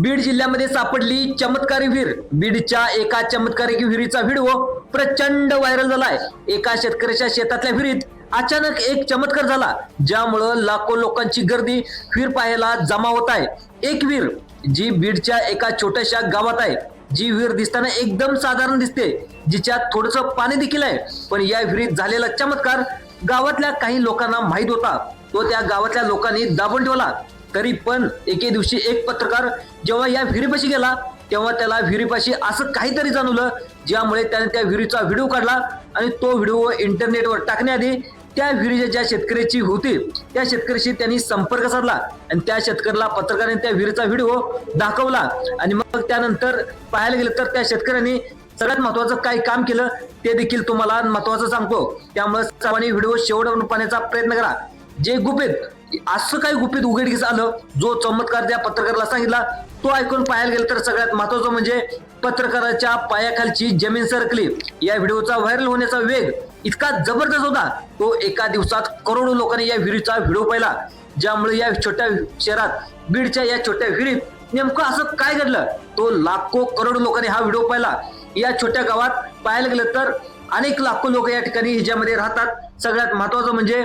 बीड जिल्ह्यामध्ये सापडली चमत्कारी विहीर. बीडच्या एका चमत्कारी विहिरीचा व्हिडिओ प्रचंड व्हायरल झालाय. एका शेतकऱ्याच्या शेतातल्या विहिरीत अचानक एक चमत्कार झाला ज्यामुळं लाखो लोकांची गर्दी विहीर पाहायला जमा होत आहे. एक विहीर जी बीडच्या एका छोट्याशा गावात आहे. जी विहीर दिसताना एकदम साधारण दिसते जिच्यात थोडस पाणी देखील आहे. पण या विहिरीत झालेला चमत्कार गावातल्या काही लोकांना माहीत होता. तो त्या गावातल्या लोकांनी दाबून ठेवला. तरी पण एके दिवशी एक पत्रकार जेव्हा या विहिरीपाशी गेला तेव्हा त्याला विहिरीपाशी असं काहीतरी जाणवलं ज्यामुळे त्याने त्या विहिरीचा व्हिडिओ काढला आणि तो व्हिडिओ इंटरनेटवर टाकण्याआधी त्या विहिरीच्या ज्या शेतकऱ्याची होती त्या शेतकऱ्याशी त्यांनी संपर्क साधला आणि त्या शेतकऱ्याला पत्रकाराने त्या विहिरीचा व्हिडिओ दाखवला. आणि मग त्यानंतर पाहायला गेलं तर त्या शेतकऱ्यांनी सगळ्यात महत्वाचं काय काम केलं ते देखील तुम्हाला महत्वाचं सांगतो. त्यामुळे सर्वांनी व्हिडिओ शेवट पाहण्याचा प्रयत्न करा. जे गुपित असं काही गुपित उघडकीस आलं जो चमत्कार त्या पत्रकाराला सांगितला तो ऐकून पाहायला गेलं तर सगळ्यात महत्वाचं म्हणजे पत्रकाराच्या पायाखालची जमीन सरकली. या व्हिडिओचा व्हायरल होण्याचा वेग इतका जबरदस्त होता. तो एका दिवसात करोडो लोकांनी या विहिरीचा व्हिडिओ पाहिला. ज्यामुळे या छोट्या शहरात बीडच्या या छोट्या विहिरीत नेमकं असं काय घडलं? तो लाखो करोडो लोकांनी हा व्हिडिओ पाहिला. या छोट्या गावात पाहायला गेलं तर अनेक लाखो लोक या ठिकाणी ह्याच्यामध्ये राहतात. सगळ्यात महत्वाचं म्हणजे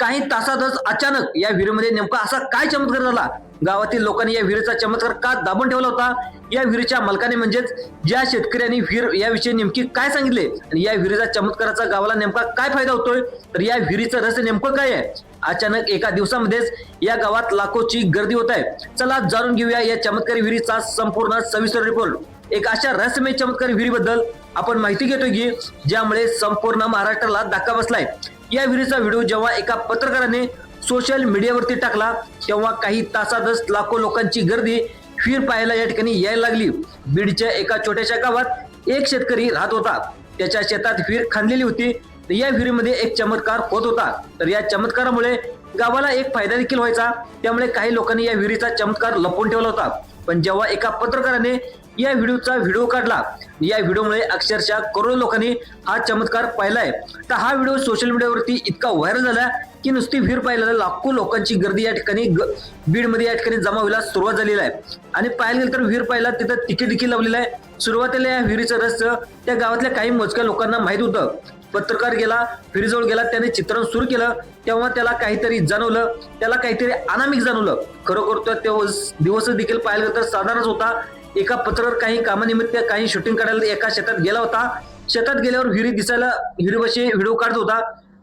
काही तासातच अचानक या विहिरीमध्ये नेमका असा काय चमत्कार झाला? गावातील लोकांनी या विहिरीचा चमत्कार का दाबून ठेवला होता? या विहिरीच्या मालकाने म्हणजेच ज्या शेतकऱ्यांनी विहीर याविषयी नेमकी काय सांगितले आणि या विहिरीचा चमत्काराचा गावाला नेमका काय फायदा होतोय? तर या विहिरीचं रहस्य नेमकं काय आहे? अचानक एका दिवसामध्येच या गावात लाखोची गर्दी होत आहे. चला जाणून घेऊया या चमत्कारी विहिरीचा संपूर्ण सविस्तर रिपोर्ट एक अशा रहस्यमय चमत्कारी विहिरीबद्दल आपण माहिती घेतोय की ज्यामुळे संपूर्ण महाराष्ट्राला धक्का बसलाय. या विहिरीचा व्हिडिओ जेव्हा एका पत्रकाराने सोशल मीडियावरती टाकला तेव्हा काही तासातच लाखो लोकांची गर्दी विहीर पाहायला या ठिकाणी यायला लागली. बीडच्या एका छोट्याशा गावात एक शेतकरी राहत होता. त्याच्या शेतात विहीर खांदलेली होती. तर या विहिरीमध्ये एक चमत्कार होत होता. तर या चमत्कारामुळे गावाला एक फायदा देखील व्हायचा. त्यामुळे काही लोकांनी या विहिरीचा चमत्कार लपवून ठेवला होता. पण जेव्हा एका पत्रकाराने या व्हिडिओचा व्हिडिओ काढला. या व्हिडिओमुळे अक्षरशः करोडो लोकांनी हा चमत्कार पाहिलाय. तर हा व्हिडिओ सोशल मीडियावरती इतका व्हायरल झाला की नुसती विहीर पाहिलेला लाखो लोकांची गर्दी या ठिकाणी ग- बीडमध्ये या ठिकाणी जमा व्हायला सुरुवात झालेली आहे. आणि पाहायला गेलं तर विहीर पाहिला तिथं तिकीट देखील लावलेलं आहे. सुरुवातीला या विहिरीचं रहस्य त्या गावातल्या काही मोजक्या लोकांना माहीत होतं. पत्रकार गेला विहिरीजवळ गेला त्याने चित्रण सुरू केलं. तेव्हा त्याला काहीतरी जाणवलं त्याला काहीतरी अनामिक जाणवलं. खरोखर तो दिवस दिवस देखील पाहायला गेलं तर साधारणच होता. एका पत्रावर काही कामानिमित्त काही शूटिंग काढायला एका शेतात गेला होता. शेतात गेल्यावर विहिरी दिसायला विहिरीपाशी व्हिडिओ काढत होता.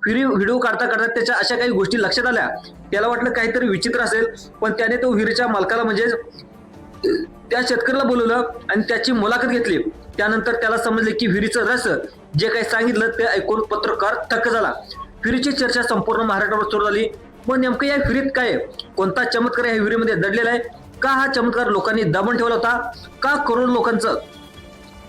विहिरी व्हिडिओ काढता काढता त्याच्या अशा काही गोष्टी लक्षात आल्या. त्याला वाटलं काहीतरी विचित्र असेल पण त्याने तो विहिरीच्या मालकाला म्हणजे त्या शेतकऱ्याला बोलवलं आणि त्याची मुलाखत घेतली. त्यानंतर त्याला समजले की विहिरीचं रस जे काही सांगितलं ते ऐकून पत्रकार थक्क झाला. विहिरीची चर्चा संपूर्ण महाराष्ट्रावर सुरू झाली. मग नेमकं या विहिरीत काय आहे? कोणता चमत्कार या विहिरीमध्ये दडलेला आहे? का हा चमत्कार लोकांनी दाबून ठेवला होता का करोड लोकांचं?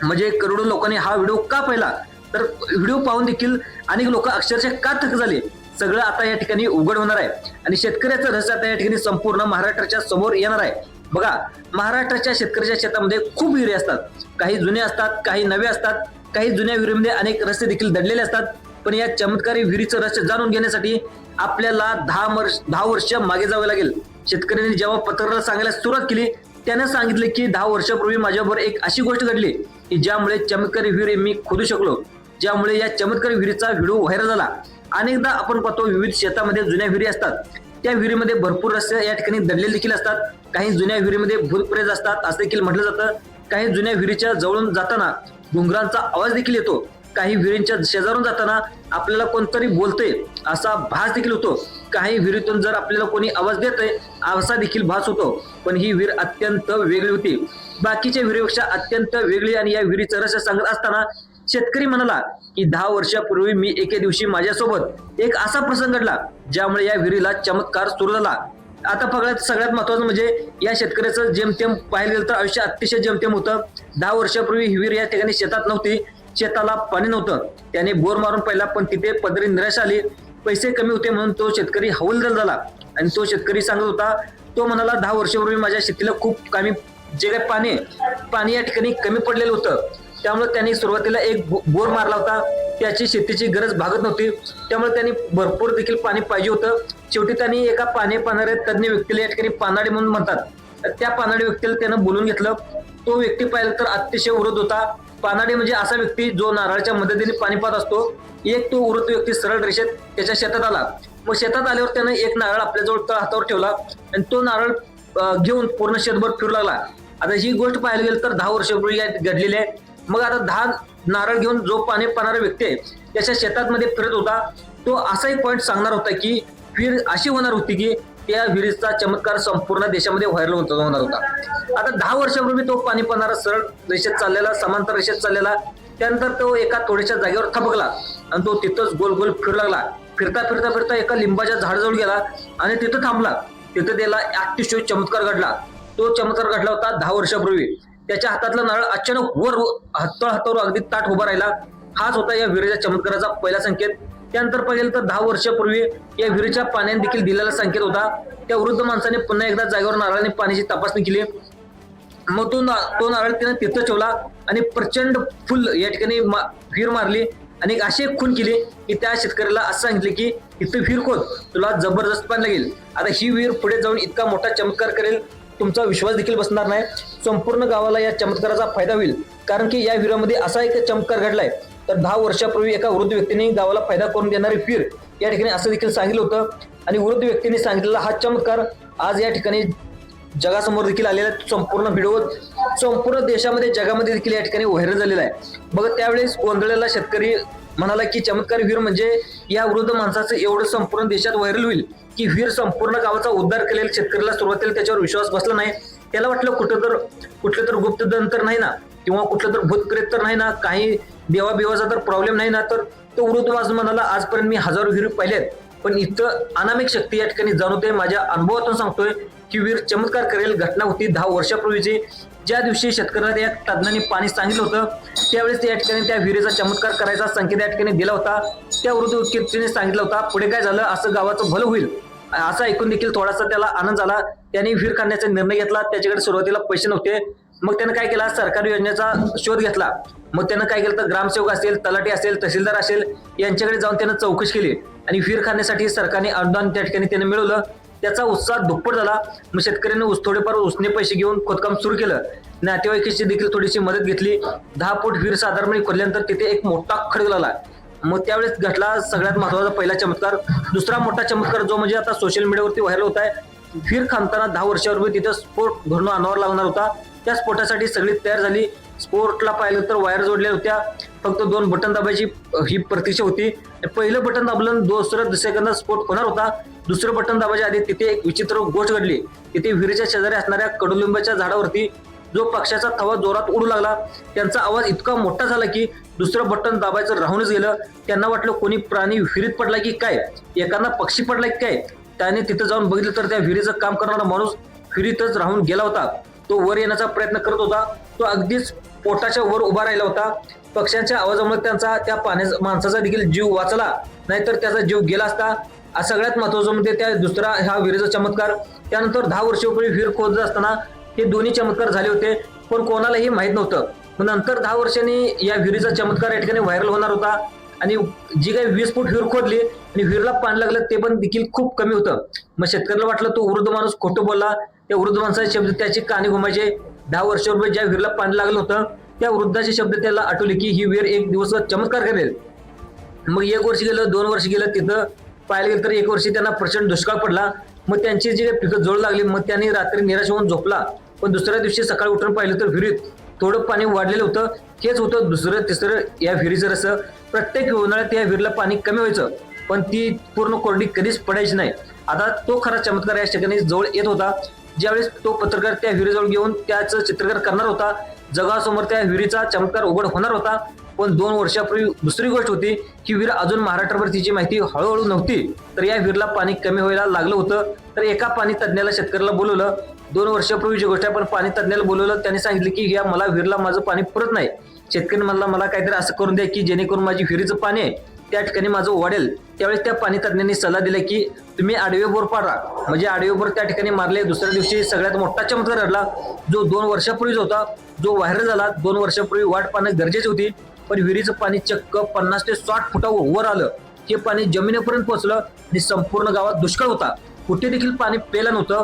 म्हणजे करोडो लोकांनी हा व्हिडिओ का पाहिला? तर व्हिडिओ पाहून देखील अनेक लोक अक्षरशः का थक झाले. सगळं आता या ठिकाणी उघड होणार आहे. आणि शेतकऱ्याचं रहस्य आता या ठिकाणी संपूर्ण महाराष्ट्राच्या समोर येणार आहे. बघा महाराष्ट्राच्या शेतकऱ्याच्या शेतामध्ये खूप विहिरी असतात. काही जुने असतात काही नवे असतात. काही जुन्या विहिरीमध्ये अनेक रस्ते देखील दडलेले असतात. पण या चमत्कारी विहिरीचं रहस्य जाणून घेण्यासाठी आपल्याला दहा वर्ष दहा वर्ष मागे जावे लागेल. शेतकऱ्यांनी जेव्हा पत्रकाराला सांगायला सुरुवात केली त्याने सांगितले की दहा वर्षापूर्वी माझ्याबरोबर एक अशी गोष्ट घडली की ज्यामुळे चमत्कारी विहीर मी खोदू शकलो ज्यामुळे या चमत्कारी विहिरीचा व्हिडिओ व्हायरल झाला. अनेकदा आपण पाहतो विविध शेतामध्ये जुन्या विहिरी असतात. त्या विहिरीमध्ये भरपूर रस्ते या ठिकाणी दडले देखील असतात. काही जुन्या विहिरीमध्ये भूतप्रेत असतात असं देखील म्हटलं जातं. काही जुन्या विहिरीच्या जवळून जाताना डोंगरांचा आवाज देखील येतो. काही विहिरींच्या शेजारून जाताना आपल्याला कोणतरी बोलतंय असा भास देखील होतो. काही विहिरीतून जर आपल्याला कोणी आवाज देतंय असा देखील भास होतो. पण ही विहीर अत्यंत वेगळी होती. बाकीच्या विहिरीपेक्षा अत्यंत वेगळी आणि या विहिरीचं रहस्य सांगत असताना शेतकरी म्हणाला की दहा वर्षापूर्वी मी एके दिवशी माझ्यासोबत एक असा प्रसंग घडला ज्यामुळे या विहिरीला चमत्कार सुरू झाला. आता फगड्यात सगळ्यात महत्वाचं म्हणजे या शेतकऱ्याचं जेमतेम पाहिलं गेलं तर आयुष्य अतिशय जेमतेम होतं. दहा वर्षापूर्वी ही विहीर या ठिकाणी शेतात नव्हती. शेताला पाणी नव्हतं. त्याने बोर मारून पहिला पण तिथे पदरी निराश आली. पैसे कमी होते म्हणून तो शेतकरी हवलदार झाला. आणि तो शेतकरी सांगत होता तो म्हणाला दहा वर्षापूर्वी माझ्या शेतीला खूप कमी जे काही पाणी पाणी या ठिकाणी कमी पडलेलं होतं. त्यामुळे त्यांनी सुरुवातीला एक बोर मारला होता. त्याची शेतीची गरज भागत नव्हती. त्यामुळे त्यांनी भरपूर देखील पाणी पाहिजे होतं. शेवटी त्यांनी एका पाणी पाहणाऱ्या तज्ञ व्यक्तीला या ठिकाणी पानाडी म्हणून म्हणतात. त्या पानाडी व्यक्तीला त्यानं बोलून घेतलं. तो व्यक्ती पाहिलं तर अतिशय उरत होता. पानाडी म्हणजे असा व्यक्ती जो नारळाच्या मदतीने पाणी पात असतो. एक तो उरत व्यक्ती सरळ रेषेत त्याच्या शेतात आला. मग शेतात आल्यावर त्यानं एक नारळ आपल्याजवळ तळ हातावर ठेवला आणि तो नारळ घेऊन पूर्ण शेतभर फिरू लागला. आता ही गोष्ट पाहायला गेलं तर दहा वर्षापूर्वी घडलेली आहे. मग आता दहा नारळ घेऊन जो पाणी पाणारा व्यक्ती आहे त्याच्या शेतात मध्ये फिरत होता. तो असा एक पॉईंट सांगणार होता की फिर अशी होणार होती की त्या विहिरीचा चमत्कार संपूर्ण देशामध्ये व्हायरल होणार होता. आता दहा वर्षापूर्वी तो पाणी पाहणारा सरळ रेषेत चाललेला समांतर रेषेत चाललेला त्यानंतर तो एका थोड्याशा जागेवर थबकला आणि तो तिथंच गोल गोल फिरू लागला. फिरता फिरता फिरता एका लिंबाच्या झाडाजवळ गेला आणि तिथं थांबला. तिथं त्याला अतिशय चमत्कार घडला. तो चमत्कार घडला होता दहा वर्षापूर्वी. त्याच्या हातातला नारळ अचानक वर हत्तळ हातावर अगदी ताट उभा राहिला. हाच होता या विरेच्या चमत्काराचा पहिला संकेत. त्यानंतर पाहिजे तर दहा वर्षापूर्वी या विहिरीच्या पाण्याने देखील दिलेला संकेत होता. त्या वृद्ध माणसाने पुन्हा एकदा जागेवर नारळाने पाण्याची तपासणी केली. मग तो ना- तो नारळ त्यानं तिथं ठेवला आणि प्रचंड फुल या ठिकाणी मा- विहीर मारली आणि अशी एक खून केली की त्या शेतकऱ्याला असं सांगितले की इथं विहीर खोद तुला जबरदस्त पाणी लागेल. आता ही विहीर पुढे जाऊन इतका मोठा चमत्कार करेल तुमचा विश्वास देखील बसणार नाही. संपूर्ण गावाला या चमत्काराचा फायदा होईल. कारण की या विहिरामध्ये असा एक चमत्कार घडलाय. तर दहा वर्षापूर्वी एका वृद्ध व्यक्तीने गावाला फायदा करून देणारी पीर या ठिकाणी असं देखील सांगितलं होतं. आणि वृद्ध व्यक्तीने सांगितलेला हा चमत्कार आज या ठिकाणी जगासमोर देखील आलेला आहे. संपूर्ण व्हिडिओ संपूर्ण देशामध्ये जगामध्ये देखील या ठिकाणी व्हायरल झालेला आहे. बघ त्यावेळेस गोंधळलेला शेतकरी म्हणाला की चमत्कार वीर म्हणजे या वृद्ध माणसाचं एवढं संपूर्ण देशात व्हायरल होईल की वीर संपूर्ण गावाचा उद्धार केलेल्या शेतकऱ्याला सुरुवातीला त्याच्यावर विश्वास बसला नाही. त्याला वाटलं कुठं तर कुठलं तर गुप्तधन तर नाही ना किंवा कुठलं तर भूतप्रेत तर नाही ना काही देवाबिवाचा तर प्रॉब्लेम नाही ना तर तो वृद्ध म्हणाला आजपर्यंत मी हजारो विहिरी पाहिल्यात पण इथं अनामिक शक्ती या ठिकाणी जाणवते माझ्या अनुभवातून सांगतोय की वीर चमत्कार करेल. घटना होती दहा वर्षापूर्वीची. ज्या दिवशी शेतकऱ्याला या तज्ज्ञांनी पाणी सांगितलं होतं त्यावेळेस या ठिकाणी त्या विहिरीचा चमत्कार करायचा संकेत या ठिकाणी दिला होता. त्या वृद्ध व्यक्तीने सांगितलं होता पुढे काय झालं? असं गावाचं भलं होईल. असं ऐकून देखील थोडासा त्याला आनंद झाला. त्याने विहीर काढण्याचा निर्णय घेतला. त्याच्याकडे सुरुवातीला पैसे नव्हते. मग त्यानं काय केला? सरकारी योजनेचा शोध घेतला. मग त्यानं काय केलं? तर ग्रामसेवक असेल तलाठी असेल तहसीलदार असेल यांच्याकडे जाऊन त्यानं चौकशी केली. आणि विहीर खाण्यासाठी सरकारने अनुदान त्या ठिकाणी त्याने मिळवलं. त्याचा उत्साह दुप्पट झाला. मग शेतकऱ्यांनी उस थोडेफार उसने पैसे घेऊन खोदकाम सुरू केलं. नातेवाईकाची देखील थोडीशी मदत घेतली. दहा फूट विहीर साधारणपणे खोदल्यानंतर तिथे एक मोठा खडक लागला. मग त्यावेळेस घटला सगळ्यात महत्त्वाचा पहिला चमत्कार. दुसरा मोठा चमत्कार जो म्हणजे आता सोशल मीडियावरती व्हायरल होत आहे. फिर खांदताना दहा वर्षापूर्वी तिथं स्फोट घडून अनावर लागणार होता. त्या स्फोटासाठी सगळी तयार झाली. स्पोर्टला पाहिलं तर वायर जोडल्या होत्या. फक्त दोन बटन दाबायची ही प्रतीक्षा होती. पहिलं बटन दाबलं दुसरं सेकंदात स्फोट होणार होता. दुसरं बटन दाबायच्या आधी तिथे एक विचित्र गोष्ट घडली. तिथे विहिरीच्या शेजारी असणाऱ्या कडुलिंबाच्या झाडावरती जो पक्षाचा थवा जोरात उडू लागला त्यांचा आवाज इतका मोठा झाला की दुसरं बटन दाबायचं राहूनच गेलं. त्यांना वाटलं कोणी प्राणी विहिरीत पडला की काय? एखादा पक्षी पडला की काय? त्याने तिथं जाऊन बघितलं तर त्या विहिरीचं काम करणारा माणूस विहिरीतच राहून गेला होता. तो वर येण्याचा प्रयत्न करत होता. तो अगदीच पोटाच्या वर उभा राहिला होता. पक्ष्यांच्या आवाजामुळे त्यांचा त्या पाण्या माणसाचा देखील जीव वाचला. नाहीतर त्याचा जीव गेला असता. सगळ्यात महत्वाचं म्हणजे त्या दुसरा हा विहिरीचा चमत्कार. त्यानंतर दहा वर्षापूर्वी विहीर खोदत असताना हे दोन्ही चमत्कार झाले होते पण कोणालाही माहीत नव्हतं. नंतर दहा वर्षांनी या विहिरीचा चमत्कार या ठिकाणी व्हायरल होणार होता. आणि जी काही वीस फूट विहीर खोदली आणि विहिरीला पाणी लागलं ते पण देखील खूप कमी होतं. मग शेतकऱ्याला वाटलं तो वृद्ध माणूस खोटं बोलला. त्या वृद्ध माणसाचे शब्द त्याची कानी घुमायचे. दहा वर्षापूर्वी ज्या विहिरीला पाणी लागलं होतं त्या वृद्धाचे शब्द त्याला आठवले की ही विहीर एक दिवस चमत्कार करेल. मग एक वर्ष गेलं दोन वर्ष गेलं तिथं पाहायला गेलं तर एक वर्षी त्यांना प्रचंड दुष्काळ पडला. मग त्यांची जी पिकं जोड लागली मग त्यांनी रात्री निराश होऊन झोपला. पण दुसऱ्या दिवशी सकाळी उठून पाहिलं तर विहिरीत थोडं पाणी वाढलेलं होतं. हेच होतं दुसरं तिसरं या विहिरीचं रस प्रत्येक उन्हाळ्यात या विहिरीला पाणी कमी व्हायचं. पण ती पूर्ण कोरडी कधीच पडायची नाही. आता तो खरा चमत्कार या ठिकाणी जवळ येत होता. ज्यावेळेस तो पत्रकार त्या विहिरीजवळ घेऊन त्याचं चित्रकार करणार होता जगासमोर त्या विहिरीचा चमत्कार उघड होणार होता. पण दोन वर्षापूर्वी दुसरी गोष्ट होती की विहीर अजून महाराष्ट्रभर तिची माहिती हळूहळू नव्हती. तर या विहिरीला पाणी कमी व्हायला लागलं होतं. तर एका पाणी तज्ज्ञाला शेतकऱ्याला बोलवलं. दोन वर्षापूर्वीची गोष्ट आहे पण पाणी तज्ज्ञाला बोलवलं. त्यांनी सांगितलं की या मला विहिरीला माझं पाणी पुरत नाही. शेतकरी म्हणला मला काहीतरी असं करून द्या की जेणेकरून माझी विहिरीचं पाणी आहे. त्या ठिकाणी माझं वाढेल त्यावेळेस त्या पाणी तज्ज्ञांनी सल्ला दिला की तुम्ही आडवे बोर पाडा. म्हणजे आडवे बोर त्या ठिकाणी मारले दुसऱ्या दिवशी सगळ्यात मोठा चमत्कार घडला. जो दोन वर्षापूर्वीच होता जो व्हायरल झाला दोन वर्षापूर्वी वाट पाहणं गरजेची होती. पण विहिरीचं पाणी चक्क पन्नास ते साठ फुटावर वर आलं. हे पाणी जमिनीपर्यंत पोहोचलं आणि संपूर्ण गावात दुष्काळ होता. कुठे देखील पाणी पेलं नव्हतं.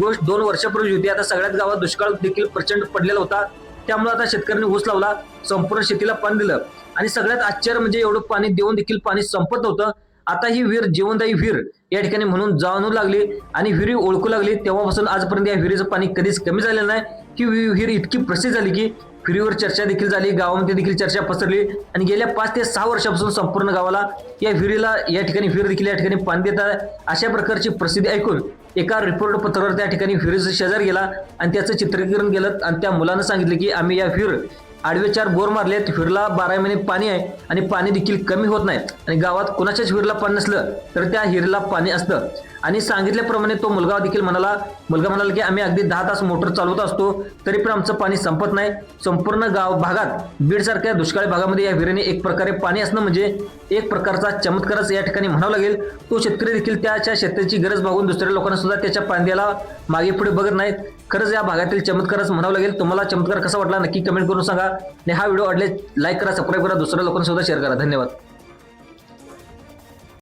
गोष्ट दोन वर्षापूर्वी होती. आता सगळ्याच गावात दुष्काळ देखील प्रचंड पडलेला होता. त्यामुळे आता शेतकऱ्यांनी ऊस लावला. संपूर्ण शेतीला पाणी दिलं. आणि सगळ्यात आश्चर्य म्हणजे एवढं पाणी देऊन देखील पाणी संपत नव्हतं. आता ही विहीर जीवनदायी विहीर या ठिकाणी म्हणून जाणू लागली आणि विहिरी ओळखू लागली. तेव्हापासून आजपर्यंत या विहिरीचं पाणी कधीच कमी झालेलं नाही. की विहीर इतकी प्रसिद्ध झाली की विहिरीवर चर्चा देखील झाली गावामध्ये देखील चर्चा पसरली. आणि गेल्या पाच ते सहा वर्षापासून संपूर्ण गावाला या विहिरीला या ठिकाणी विहीर देखील या ठिकाणी पाणी देत आहे. अशा प्रकारची प्रसिद्धी ऐकून एका रिपोर्ट पत्रावर त्या ठिकाणी विहिरीचा शेजार गेला आणि त्याचं चित्रीकरण केलं आणि त्या मुलानं सांगितलं की आम्ही या विहीर आडवे चार बोर मारलेत विहिरीला बारा महिने पाणी आहे आणि पाणी देखील कमी होत नाही आणि गावात कोणाच्याच विहिरीला पाणी नसलं तर त्या हिरला पाणी असतं. आणि सांगितल्याप्रमाणे तो मुलगा देखील म्हणाला मुलगा म्हणाला की आम्ही अगदी दहा तास मोटर चालवत असतो तरी पण आमचं पाणी संपत नाही. संपूर्ण गाव भागात बीडसारख्या दुष्काळी भागामध्ये या विहिरीने एक प्रकारे पाणी असणं म्हणजे एक प्रकारचा चमत्कारच या ठिकाणी म्हणावं लागेल. तो शेतकरी देखील त्याच्या शेताची गरज भागून दुसऱ्या लोकांना सुद्धा त्याच्या पांद्याला मागे पुढे बघत नाहीत. खरंच या भागातील चमत्कारच म्हणावं लागेल. तुम्हाला चमत्कार कसा वाटला नक्की कमेंट करून सांगा. आणि हा व्हिडिओ आवडले लाईक करा सबस्क्राईब करा दुसऱ्या लोकांसुद्धा शेअर करा. धन्यवाद.